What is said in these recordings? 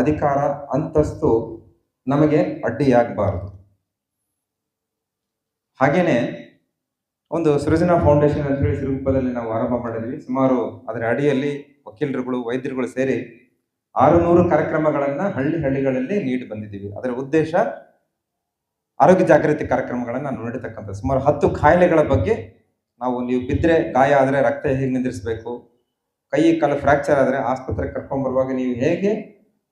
ಅಧಿಕಾರ ಅಂತಸ್ತು ನಮಗೆ ಅಡ್ಡಿಯಾಗಬಾರದು. ಹಾಗೇನೆ ಒಂದು ಸೃಜನಾ ಫೌಂಡೇಶನ್ ಅಂತ ಹೇಳಿ ಸಿರುಗುಪ್ಪದಲ್ಲಿ ನಾವು ಆರಂಭ ಮಾಡಿದ್ವಿ. ಸುಮಾರು ಅದರ ಅಡಿಯಲ್ಲಿ ವಕೀಲರುಗಳು, ವೈದ್ಯರುಗಳು ಸೇರಿ ಆರುನೂರು ಕಾರ್ಯಕ್ರಮಗಳನ್ನ ಹಳ್ಳಿ ಹಳ್ಳಿಗಳಲ್ಲಿ ನೀಡಿ ಬಂದಿದ್ದೀವಿ. ಅದರ ಉದ್ದೇಶ ಆರೋಗ್ಯ ಜಾಗೃತಿ ಕಾರ್ಯಕ್ರಮಗಳನ್ನ ನೋಡಿರ್ತಕ್ಕಂಥ ಸುಮಾರು ಹತ್ತು ಕಾಯಿಲೆಗಳ ಬಗ್ಗೆ ನಾವು ನೀವು ಬಿದ್ದರೆ ಗಾಯ ಆದರೆ ರಕ್ತ ಹೇಗೆ ನಿಂದಿರಿಸಬೇಕು, ಕೈ ಕಾಲು ಫ್ರಾಕ್ಚರ್ ಆದರೆ ಆಸ್ಪತ್ರೆಗೆ ಕರ್ಕೊಂಡ್ಬರುವಾಗ ನೀವು ಹೇಗೆ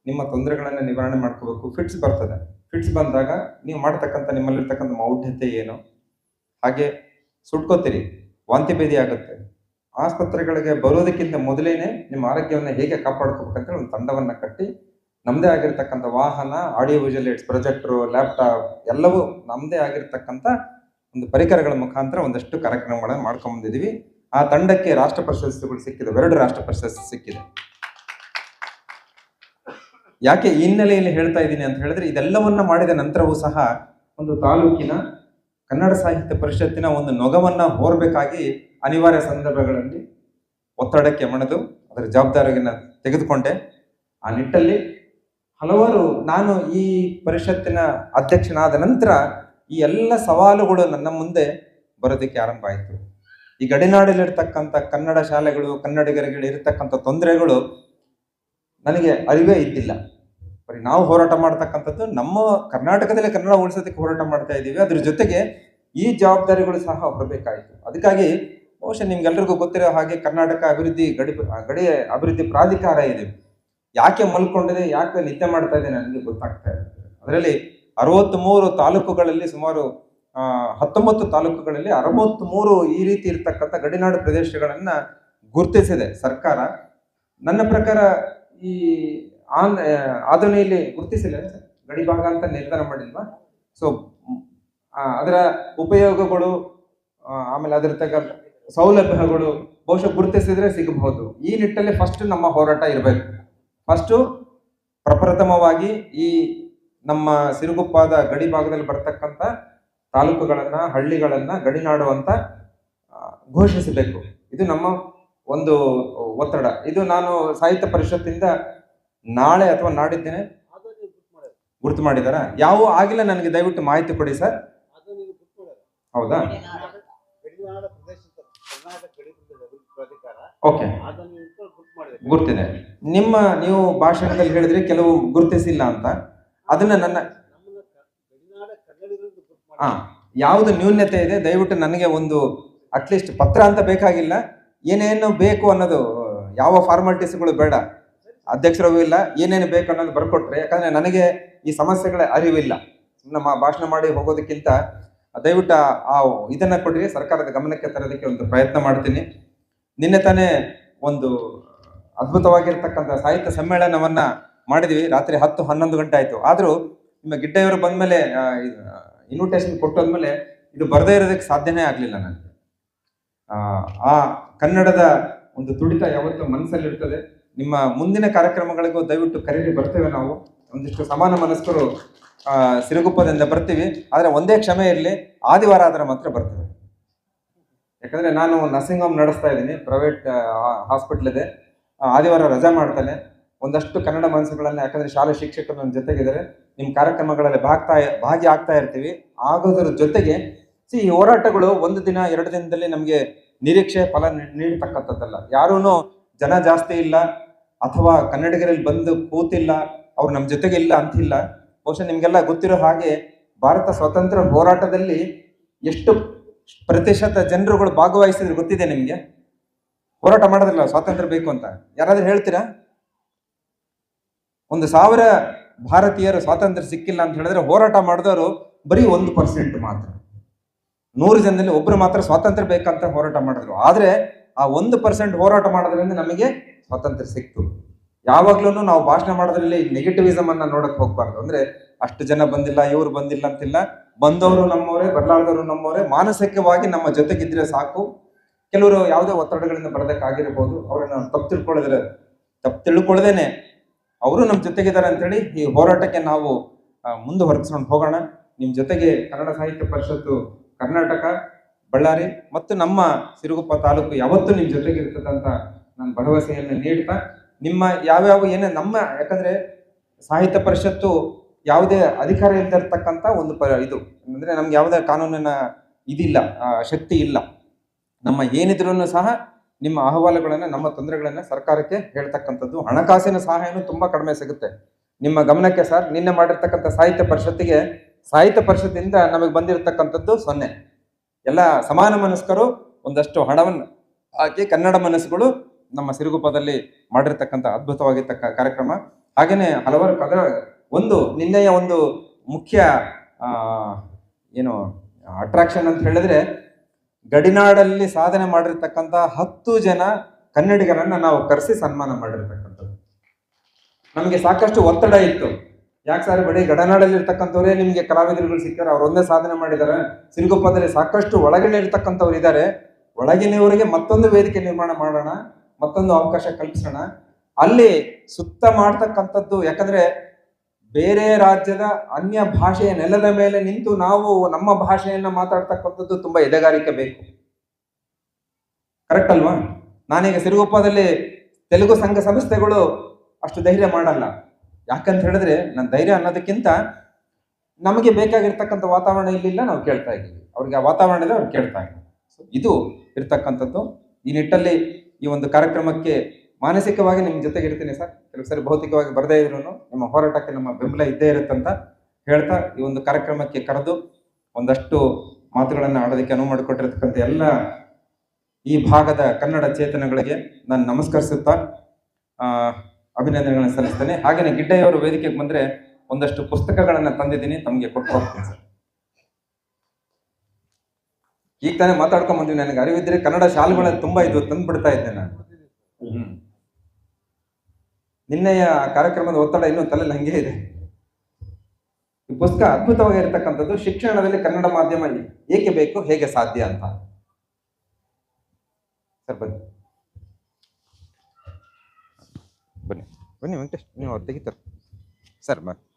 ನಿಮ್ಮ ತೊಂದರೆಗಳನ್ನು ನಿವಾರಣೆ ಮಾಡ್ಕೋಬೇಕು. ಫಿಟ್ಸ್ ಬರ್ತದೆ. ಫಿಟ್ಸ್ ಬಂದಾಗ ನೀವು ಮಾಡ್ತಕ್ಕಂಥ ನಿಮ್ಮಲ್ಲಿರ್ತಕ್ಕಂಥ ಮೌಢ್ಯತೆ ಏನು? ಹಾಗೆ ಸುಟ್ಕೋತೀರಿ. ವಾಂತಿ ಭೇದಿ ಆಗುತ್ತೆ. ಆಸ್ಪತ್ರೆಗಳಿಗೆ ಬರೋದಕ್ಕಿಂತ ಮೊದಲೇನೆ ನಿಮ್ಮ ಆರೋಗ್ಯವನ್ನು ಹೇಗೆ ಕಾಪಾಡ್ಕೋಬೇಕಂತ ಒಂದು ತಂಡವನ್ನ ಕಟ್ಟಿ ನಮ್ಮದೇ ಆಗಿರ್ತಕ್ಕಂಥ ವಾಹನ audio visual aids projector laptop ಎಲ್ಲವೂ ನಮ್ಮದೇ ಆಗಿರ್ತಕ್ಕಂಥ ಒಂದು ಪರಿಕರಗಳ ಮುಖಾಂತರ ಒಂದಷ್ಟು ಕಾರ್ಯಕ್ರಮಗಳನ್ನು ಮಾಡ್ಕೊಂಡ್ ಬಂದಿದ್ದೀವಿ ಆ ತಂಡಕ್ಕೆ ರಾಷ್ಟ್ರ ಪ್ರಶಸ್ತಿಗಳು ಸಿಕ್ಕಿದೆ. ಎರಡು ರಾಷ್ಟ್ರ ಪ್ರಶಸ್ತಿ ಸಿಕ್ಕಿದೆ. ಯಾಕೆ ಹಿನ್ನೆಲೆಯಲ್ಲಿ ಹೇಳ್ತಾ ಇದ್ದೀನಿ ಅಂತ ಹೇಳಿದ್ರೆ ಇದೆಲ್ಲವನ್ನ ಮಾಡಿದ ನಂತರವೂ ಸಹ ಒಂದು ತಾಲೂಕಿನ ಕನ್ನಡ ಸಾಹಿತ್ಯ ಪರಿಷತ್ತಿನ ಒಂದು ನೊಗವನ್ನ ಹೋರ್ಬೇಕಾಗಿ ಅನಿವಾರ್ಯ ಸಂದರ್ಭಗಳಲ್ಲಿ ಒತ್ತಡಕ್ಕೆ ಮಣಿದು ಅದರ ಜವಾಬ್ದಾರಿಯನ್ನು ತೆಗೆದುಕೊಂಡೆ. ಆ ನಿಟ್ಟಲ್ಲಿ ಹಲವಾರು ನಾನು ಈ ಪರಿಷತ್ತಿನ ಅಧ್ಯಕ್ಷನಾದ ನಂತರ ಈ ಎಲ್ಲ ಸವಾಲುಗಳು ನನ್ನ ಮುಂದೆ ಬರೋದಕ್ಕೆ ಆರಂಭ ಆಯಿತು. ಈ ಗಡಿನಾಡಲ್ಲಿರ್ತಕ್ಕಂಥ ಕನ್ನಡ ಶಾಲೆಗಳು, ಕನ್ನಡಿಗರಿಗೆ ಇರತಕ್ಕಂಥ ತೊಂದರೆಗಳು ನನಗೆ ಅರಿವೇ ಇದ್ದಿಲ್ಲ. ಬರೀ ನಾವು ಹೋರಾಟ ಮಾಡ್ತಕ್ಕಂಥದ್ದು ನಮ್ಮ ಕರ್ನಾಟಕದಲ್ಲಿ ಕನ್ನಡ ಉಳಿಸೋದಕ್ಕೆ ಹೋರಾಟ ಮಾಡ್ತಾ ಇದ್ದೀವಿ. ಅದ್ರ ಜೊತೆಗೆ ಈ ಜವಾಬ್ದಾರಿಗಳು ಸಹ ಬರಬೇಕಾಯಿತು ಅದಕ್ಕಾಗಿ ಬಹುಶಃ ನಿಮ್ಗೆಲ್ರಿಗೂ ಗೊತ್ತಿರೋ ಹಾಗೆ ಕರ್ನಾಟಕ ಅಭಿವೃದ್ಧಿ ಗಡಿ ಗಡಿ ಅಭಿವೃದ್ಧಿ ಪ್ರಾಧಿಕಾರ ಇದೆ. ಯಾಕೆ ಮಲ್ಕೊಂಡಿದೆ, ಯಾಕೆ ನಿದ್ದೆ ಮಾಡ್ತಾ ಇದೆ ನನಗೆ ಗೊತ್ತಾಗ್ತಾ ಇದೆ ಅದರಲ್ಲಿ ಅರವತ್ತ್ಮೂರು ತಾಲೂಕುಗಳಲ್ಲಿ ಸುಮಾರು ಹತ್ತೊಂಬತ್ತು ತಾಲೂಕುಗಳಲ್ಲಿ ಅರವತ್ತ್ಮೂರು ಈ ರೀತಿ ಇರ್ತಕ್ಕಂಥ ಗಡಿನಾಡು ಪ್ರದೇಶಗಳನ್ನು ಗುರುತಿಸಿದೆ ಸರ್ಕಾರ. ನನ್ನ ಪ್ರಕಾರ ಈ ಆನ್ ಇಲ್ಲಿ ಗುರುತಿಸಿಲ್ಲ. ಸರ್ ಗಡಿ ಭಾಗ ಅಂತ ನಿರ್ಧಾರ ಮಾಡಿಲ್ವಾ? ಸೊ ಅದರ ಉಪಯೋಗಗಳು ಆಮೇಲೆ ಅದರ ತಗ ಸೌಲಭ್ಯಗಳು ಬಹುಶಃ ಗುರುತಿಸಿದ್ರೆ ಸಿಗಬಹುದು. ಈ ನಿಟ್ಟಲ್ಲಿ ಫಸ್ಟ್ ನಮ್ಮ ಹೋರಾಟ ಇರಬೇಕು. ಫಸ್ಟು ಪ್ರಪ್ರಥಮವಾಗಿ ಈ ನಮ್ಮ ಸಿರುಗುಪ್ಪಾದ ಗಡಿ ಭಾಗದಲ್ಲಿ ಬರ್ತಕ್ಕಂಥ ತಾಲೂಕುಗಳನ್ನ, ಹಳ್ಳಿಗಳನ್ನ ಗಡಿನಾಡು ಅಂತ ಘೋಷಿಸಬೇಕು. ಇದು ನಮ್ಮ ಒಂದು ಒತ್ತಡ. ಇದು ನಾನು ಸಾಹಿತ್ಯ ಪರಿಷತ್ತಿಂದ ನಾಳೆ ಅಥವಾ ನಾಡಿದ್ದೇನೆ ಗುರುತು ಮಾಡಿದಾರ? ಯಾವ ಆಗಿಲ್ಲ ನನಗೆ ದಯವಿಟ್ಟು ಮಾಹಿತಿ ಕೊಡಿ ಸರ್. ಹೌದಾ? ಓಕೆ. ಗುರ್ತಿದೆ. ನಿಮ್ಮ ನೀವು ಭಾಷಣದಲ್ಲಿ ಹೇಳಿದ್ರೆ ಕೆಲವು ಗುರುತಿಸಿಲ್ಲ ಅಂತ. ಅದನ್ನ ನನ್ನ ಹಾ ಯಾವುದು ನ್ಯೂನ್ಯತೆ ಇದೆ ದಯವಿಟ್ಟು ನನಗೆ ಒಂದು ಅಟ್ಲೀಸ್ಟ್ ಪತ್ರ ಅಂತ ಬೇಕಾಗಿಲ್ಲ. ಏನೇನು ಬೇಕು ಅನ್ನೋದು ಯಾವ ಫಾರ್ಮಾಲಿಟೀಸ್ಗಳು ಬೇಡ. ಅಧ್ಯಕ್ಷರು ಇಲ್ಲ ಏನೇನು ಬೇಕು ಅನ್ನೋದು ಬರ್ಕೊಟ್ರೆ ಯಾಕಂದ್ರೆ ನನಗೆ ಈ ಸಮಸ್ಯೆಗಳ ಅರಿವಿಲ್ಲ. ನಮ್ಮ ಭಾಷಣ ಮಾಡಿ ಹೋಗೋದಕ್ಕಿಂತ ದಯವಿಟ್ಟು ಆ- ಇದನ್ನ ಕೊಡ್ರಿ ಸರ್ಕಾರದ ಗಮನಕ್ಕೆ ತರೋದಕ್ಕೆ ಒಂದು ಪ್ರಯತ್ನ ಮಾಡ್ತೀನಿ. ನಿನ್ನೆ ತಾನೇ ಒಂದು ಅದ್ಭುತವಾಗಿರ್ತಕ್ಕಂಥ ಸಾಹಿತ್ಯ ಸಮ್ಮೇಳನವನ್ನ ಮಾಡಿದ್ವಿ. ರಾತ್ರಿ ಹತ್ತು ಹನ್ನೊಂದು ಗಂಟೆ ಆಯ್ತು. ಆದ್ರೂ ನಿಮ್ಮ ಗಿಡ್ಡೆಯವರು ಬಂದ್ಮೇಲೆ ಇನ್ವಿಟೇಷನ್ ಕೊಟ್ಟೋದ್ಮೇಲೆ ಇದು ಬರದೇ ಇರೋದಕ್ಕೆ ಸಾಧ್ಯನೇ ಆಗಲಿಲ್ಲ ನನಗೆ. ಆ, ಆ ಕನ್ನಡದ ಒಂದು ತುಡಿತ ಯಾವತ್ತೂ ಮನಸ್ಸಲ್ಲಿರ್ತದೆ. ನಿಮ್ಮ ಮುಂದಿನ ಕಾರ್ಯಕ್ರಮಗಳಿಗೂ ದಯವಿಟ್ಟು ಕರೀರಿ, ಬರ್ತೇವೆ ನಾವು. ಒಂದಿಷ್ಟು ಸಮಾನ ಮನಸ್ಕರು ಸಿರುಗುಪ್ಪದಿಂದ ಬರ್ತೀವಿ. ಆದರೆ ಒಂದೇ ಕ್ಷಮೆ ಇರಲಿ, ಆದಿವಾರ ಆದರೆ ಮಾತ್ರ ಬರ್ತೇವೆ. ಯಾಕಂದರೆ ನಾನು ನರ್ಸಿಂಗ್ ಹೋಮ್ ನಡೆಸ್ತಾ ಇದ್ದೀನಿ, ಪ್ರೈವೇಟ್ ಹಾಸ್ಪಿಟ್ಲ್ ಇದೆ. ಆದಿವಾರ ರಜಾ ಮಾಡ್ತಾನೆ. ಒಂದಷ್ಟು ಕನ್ನಡ ಮನಸ್ಸುಗಳನ್ನು, ಯಾಕಂದರೆ ಶಾಲೆ ಶಿಕ್ಷಕರು ನನ್ನ ಜೊತೆಗಿದ್ದಾರೆ. ನಿಮ್ಮ ಕಾರ್ಯಕ್ರಮಗಳಲ್ಲಿ ಭಾಗ್ತಾ, ಭಾಗಿ ಆಗ್ತಾ ಇರ್ತೀವಿ. ಆಗೋದ್ರ ಜೊತೆಗೆ, ಸಿ, ಈ ಹೋರಾಟಗಳು ಒಂದು ದಿನ, ಎರಡು ದಿನದಲ್ಲಿ ನಮಗೆ ನಿರೀಕ್ಷೆ, ಫಲ ನೀಡತಕ್ಕಂಥದ್ದಲ್ಲ. ಯಾರೂ ಜನ ಜಾಸ್ತಿ ಇಲ್ಲ ಅಥವಾ ಕನ್ನಡಿಗರಲ್ಲಿ ಬಂದು ಕೂತಿಲ್ಲ, ಅವ್ರು ನಮ್ಮ ಜೊತೆಗೆ ಇಲ್ಲ ಅಂತಿಲ್ಲ, ಬಹುಶಃ ನಿಮ್ಗೆಲ್ಲ ಗೊತ್ತಿರೋ ಹಾಗೆ ಭಾರತ ಸ್ವಾತಂತ್ರ್ಯ ಹೋರಾಟದಲ್ಲಿ ಎಷ್ಟು ಪ್ರತಿಶತ ಜನರುಗಳು ಭಾಗವಹಿಸಿದ್ರು ಗೊತ್ತಿದೆ ನಿಮ್ಗೆ? ಹೋರಾಟ ಮಾಡೋದಿಲ್ಲ ಸ್ವಾತಂತ್ರ್ಯ ಬೇಕು ಅಂತ. ಯಾರಾದ್ರೂ ಹೇಳ್ತೀರಾ? ಒಂದು ಸಾವಿರ ಭಾರತೀಯರು ಸ್ವಾತಂತ್ರ್ಯ ಸಿಕ್ಕಿಲ್ಲ ಅಂತ ಹೇಳಿದ್ರೆ ಹೋರಾಟ ಮಾಡಿದವರು ಬರೀ ಒಂದು ಪರ್ಸೆಂಟ್ ಮಾತ್ರ. ನೂರು ಜನದಲ್ಲಿ ಒಬ್ರು ಮಾತ್ರ ಸ್ವಾತಂತ್ರ್ಯ ಬೇಕಂತ ಹೋರಾಟ ಮಾಡಿದ್ರು. ಆದ್ರೆ ಆ ಒಂದು ಪರ್ಸೆಂಟ್ ಹೋರಾಟ ಮಾಡೋದ್ರಿಂದ ನಮಗೆ ಸ್ವಾತಂತ್ರ್ಯ ಸಿಕ್ತು. ಯಾವಾಗ್ಲೂ ನಾವು ಭಾಷಣ ಮಾಡೋದ್ರಲ್ಲಿ ನೆಗೆಟಿವಿಸಮ್ ಅನ್ನ ನೋಡಕ್ ಹೋಗ್ಬಾರ್ದು. ಅಂದ್ರೆ ಅಷ್ಟು ಜನ ಬಂದಿಲ್ಲ, ಇವ್ರು ಬಂದಿಲ್ಲ ಅಂತಿಲ್ಲ. ಬಂದವರು ನಮ್ಮವರೇ, ಬರ್ಲಾರ್ದವರು ನಮ್ಮವರೇ. ಮಾನಸಿಕವಾಗಿ ನಮ್ಮ ಜೊತೆಗಿದ್ರೆ ಸಾಕು. ಕೆಲವರು ಯಾವುದೇ ಒತ್ತಡಗಳಿಂದ ಬರೋದಕ್ಕಾಗಿರ್ಬೋದು. ಅವ್ರನ್ನ ತಪ್ಪು ತಿಳ್ಕೊಳ್ಳೋದ್ರೆ ತಪ್ಪು ತಿಳ್ಕೊಳ್ಳದೇನೆ. ಅವರು ನಮ್ಮ ಜೊತೆಗಿದ್ದಾರೆ ಅಂತೇಳಿ ಈ ಹೋರಾಟಕ್ಕೆ ನಾವು ಮುಂದೆ ಹೋಗೋಣ. ನಿಮ್ಮ ಜೊತೆಗೆ ಕನ್ನಡ ಸಾಹಿತ್ಯ ಪರಿಷತ್ತು ಕರ್ನಾಟಕ ಬಳ್ಳಾರಿ ಮತ್ತು ನಮ್ಮ ಸಿರುಗುಪ್ಪ ತಾಲೂಕು ಯಾವತ್ತೂ ನಿಮ್ಮ ಜೊತೆಗೆ ಇರ್ತಕ್ಕಂಥ ಅಂತ ನಾನು ಭರವಸೆಯನ್ನು ನೀಡ್ತಾ, ನಿಮ್ಮ ಯಾವ್ಯಾವ ಏನೇ ನಮ್ಮ, ಯಾಕಂದ್ರೆ ಸಾಹಿತ್ಯ ಪರಿಷತ್ತು ಯಾವುದೇ ಅಧಿಕಾರ ಇಲ್ದಿರ್ತಕ್ಕಂಥ ಒಂದು ಪ ಇದು. ಅಂದ್ರೆ ನಮ್ಗೆ ಯಾವುದೇ ಕಾನೂನಿನ ಇದಿಲ್ಲ ಶಕ್ತಿ ಇಲ್ಲ. ನಮ್ಮ ಏನಿದ್ರೂ ಸಹ ನಿಮ್ಮ ಅಹವಾಲುಗಳನ್ನ, ನಮ್ಮ ತೊಂದರೆಗಳನ್ನು ಸರ್ಕಾರಕ್ಕೆ ಹೇಳ್ತಕ್ಕಂಥದ್ದು. ಹಣಕಾಸಿನ ಸಹಾಯನೂ ತುಂಬಾ ಕಡಿಮೆ ಸಿಗುತ್ತೆ. ನಿಮ್ಮ ಗಮನಕ್ಕೆ ಸರ್, ನಿನ್ನೆ ಮಾಡಿರ್ತಕ್ಕಂಥ ಸಾಹಿತ್ಯ ಪರಿಷತ್ತಿಗೆ, ಸಾಹಿತ್ಯ ಪರಿಷತ್ತಿಂದ ನಮಗೆ ಬಂದಿರತಕ್ಕಂಥದ್ದು ಸೊನ್ನೆ. ಎಲ್ಲ ಸಮಾನ ಮನಸ್ಕರು ಒಂದಷ್ಟು ಹಣವನ್ನು ಹಾಕಿ ಕನ್ನಡ ಮನಸ್ಸುಗಳು ನಮ್ಮ ಸಿರುಗುಪ್ಪದಲ್ಲಿ ಮಾಡಿರ್ತಕ್ಕಂಥ ಅದ್ಭುತವಾಗಿರ್ತಕ್ಕ ಕಾರ್ಯಕ್ರಮ. ಹಾಗೆಯೇ ಹಲವಾರು ಕದ ಒಂದು ನಿನ್ನೆಯ ಒಂದು ಮುಖ್ಯ ಏನು ಅಟ್ರಾಕ್ಷನ್ ಅಂತ ಹೇಳಿದ್ರೆ ಗಡಿನಾಡಲ್ಲಿ ಸಾಧನೆ ಮಾಡಿರ್ತಕ್ಕಂಥ ಹತ್ತು ಜನ ಕನ್ನಡಿಗರನ್ನ ನಾವು ಕರೆಸಿ ಸನ್ಮಾನ ಮಾಡಿರ್ತಕ್ಕಂಥದ್ದು. ನಮಗೆ ಸಾಕಷ್ಟು ಒತ್ತಡ ಇತ್ತು. ಯಾಕೆ ಸರ್, ಬರೀ ಗಡನಾಡಲ್ಲಿ ಇರ್ತಕ್ಕಂಥವ್ರೇ ನಿಮ್ಗೆ ಕಲಾವಿದರುಗಳು ಸಿಕ್ಕಾರೆ ಅವರೊಂದೇ ಸಾಧನೆ ಮಾಡಿದ್ದಾರೆ. ಸಿರುಗುಪ್ಪದಲ್ಲಿ ಸಾಕಷ್ಟು ಒಳಗಡೆ ಇರ್ತಕ್ಕಂಥವ್ರು ಇದ್ದಾರೆ. ಒಳಗಿನವರಿಗೆ ಮತ್ತೊಂದು ವೇದಿಕೆ ನಿರ್ಮಾಣ ಮಾಡೋಣ, ಮತ್ತೊಂದು ಅವಕಾಶ ಕಲ್ಪಿಸೋಣ. ಅಲ್ಲಿ ಸುತ್ತ ಮಾಡ್ತಕ್ಕಂಥದ್ದು, ಯಾಕಂದ್ರೆ ಬೇರೆ ರಾಜ್ಯದ ಅನ್ಯ ಭಾಷೆಯ ನೆಲದ ಮೇಲೆ ನಿಂತು ನಾವು ನಮ್ಮ ಭಾಷೆಯನ್ನ ಮಾತಾಡ್ತಕ್ಕಂಥದ್ದು ತುಂಬಾ ಎದೆಗಾರಿಕೆ ಬೇಕು. ಕರೆಕ್ಟ್ ಅಲ್ವಾ? ನಾನೀಗ ಸಿರುಗುಪ್ಪದಲ್ಲಿ ತೆಲುಗು ಸಂಘ ಸಂಸ್ಥೆಗಳು ಅಷ್ಟು ಧೈರ್ಯ ಮಾಡಲ್ಲ. ಯಾಕಂತ ಹೇಳಿದ್ರೆ ನನ್ನ ಧೈರ್ಯ ಅನ್ನೋದಕ್ಕಿಂತ ನಮಗೆ ಬೇಕಾಗಿರ್ತಕ್ಕಂಥ ವಾತಾವರಣ ಇಲ್ಲಿಲ್ಲ ನಾವು ಕೇಳ್ತಾ ಇದ್ದೀವಿ. ಅವ್ರಿಗೆ ಆ ವಾತಾವರಣ ಇದೆ ಅವ್ರು ಕೇಳ್ತಾ ಇದ್ದೀವಿ ಸೊ ಇದು ಇರ್ತಕ್ಕಂಥದ್ದು. ಈ ನಿಟ್ಟಲ್ಲಿ ಈ ಒಂದು ಕಾರ್ಯಕ್ರಮಕ್ಕೆ ಮಾನಸಿಕವಾಗಿ ನಿಮ್ಮ ಜೊತೆಗೆ ಇರ್ತೀನಿ ಸರ್. ಕೆಲವು ಸರಿ ಭೌತಿಕವಾಗಿ ಬರದೇ ಇದ್ರು ನಿಮ್ಮ ಹೋರಾಟಕ್ಕೆ ನಮ್ಮ ಬೆಂಬಲ ಇದ್ದೇ ಇರುತ್ತಂತ ಹೇಳ್ತಾ ಈ ಒಂದು ಕಾರ್ಯಕ್ರಮಕ್ಕೆ ಕರೆದು ಒಂದಷ್ಟು ಮಾತುಗಳನ್ನು ಆಡೋದಕ್ಕೆ ಅನುವು ಮಾಡಿಕೊಟ್ಟಿರ್ತಕ್ಕಂಥ ಎಲ್ಲ ಈ ಭಾಗದ ಕನ್ನಡ ಚೇತನಗಳಿಗೆ ನಾನು ನಮಸ್ಕರಿಸುತ್ತಾ ಅಭಿನಂದನೆಗಳನ್ನು ಸಲ್ಲಿಸ್ತೇನೆ. ಹಾಗೇನೆ ಗಿಡ್ಡಯ್ಯವರು ವೇದಿಕೆಗೆ ಬಂದ್ರೆ ಒಂದಷ್ಟು ಪುಸ್ತಕಗಳನ್ನ ತಂದಿದ್ದೀನಿ, ತಮಗೆ ಕೊಟ್ಟು ಹೋಗ್ತೀನಿ ಸರ್. ಈಗ ತಾನೇ ಮಾತಾಡ್ಕೊಂಡ್ ಬಂದ್ವಿ. ನನಗೆ ಅರಿವಿದ್ರೆ ಕನ್ನಡ ಶಾಲೆಗಳಲ್ಲಿ ತುಂಬಾ ಇದು ತಂದು ಬಿಡ್ತಾ ಇದ್ದೆ ನಾನು. ನಿನ್ನೆಯ ಕಾರ್ಯಕ್ರಮದ ಒತ್ತಡ ಇನ್ನೂ ತಲೆಯಲ್ಲಿ ಹಂಗೆ ಇದೆ. ಈ ಪುಸ್ತಕ ಅದ್ಭುತವಾಗಿರ್ತಕ್ಕಂಥದ್ದು ಶಿಕ್ಷಣದಲ್ಲಿ ಕನ್ನಡ ಮಾಧ್ಯಮ ಏಕೆ ಬೇಕು, ಹೇಗೆ ಸಾಧ್ಯ ಅಂತ. ಸರ್, ಬನ್ನಿ. ಬನ್ನಿ ಬನ್ನಿ ವೆಂಕಟೇಶ್ ನೀವು ಅವ್ರು ತೆಗಿತಾರೆ. ಸರ್ ಬನ್ನಿ.